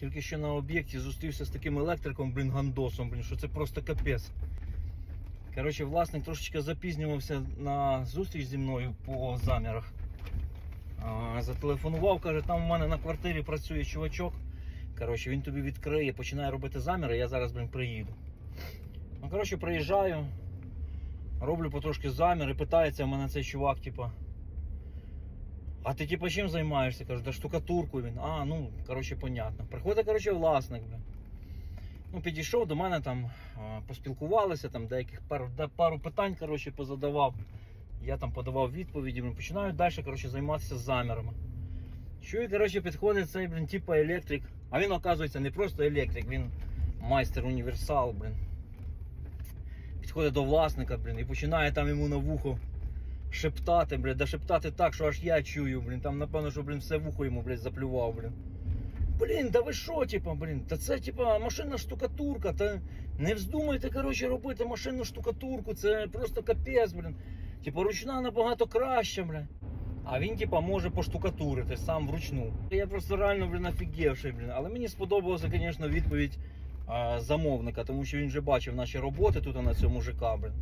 Тільки що на об'єкті зустрівся з таким електриком, блін, гандосом, блін, що це просто капець. Коротше, власник трошечки запізнювався на зустріч зі мною по замірах. А, Зателефонував, каже, там у мене на квартирі працює чувачок. Коротше, він тобі відкриє, починає робити заміри, я зараз, блін, приїду. Ну, коротше, приїжджаю, роблю потрошки заміри, питається в мене цей чувак, типа. А ти типа чим займаєшся? Кажу, да штукатуркою він. А, ну, коротше, понятно. Приходить, коротше, власник, блін. Ну, підійшов до мене там, поспілкувалися, там деяких пару, пару питань, коротше, позадавав. Я там подавав відповіді, блін, починаю далі, коротше, займатися замірами. Чую, коротше, підходить цей, блін, типа електрик. А він, оказується, не просто електрик, він майстер універсал, блін. Підходить до власника, блін, і починає там йому на вухо шептати, блін, да шептати так, що аж я чую, блін. Там, напевно, що, блін, все вухо йому, блін, заплював, блін. Блін, да ви що, типа, блін, та це типа машинна штукатурка, та не вздумайте, коротше, робити машинну штукатурку, це просто капець, блін. Типа ручна набагато краще, блін. А він, типа, може поштукатурити сам вручну. Я просто реально, блін, офігевший, блін. Але мені сподобалася, звісно, відповідь а, замовника, тому що він вже бачив наші роботи тут на цьому ЖК, блін.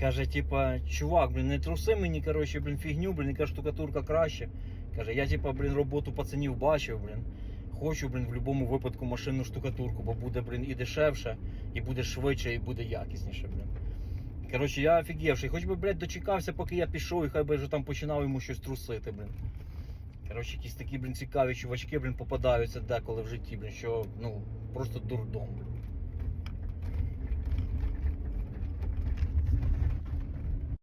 Каже, типа, чувак, блін, не труси мені, коротше, блін, фігню, блін, яка штукатурка краще. Каже, я типа, блін, роботу пацанів бачив, блін. Хочу, блін, в будь-якому випадку машинну штукатурку, бо буде, блін, і дешевше, і буде швидше, і буде якісніше, блін. Коротше, я офігівший. Хоч би, блядь, дочекався, поки я пішов, і хай би вже там починав йому щось трусити, блін. Коротше, якісь такі, блін, цікаві чувачки, блін, попадаються деколи в житті, блін, що, ну, просто дурдом, блін.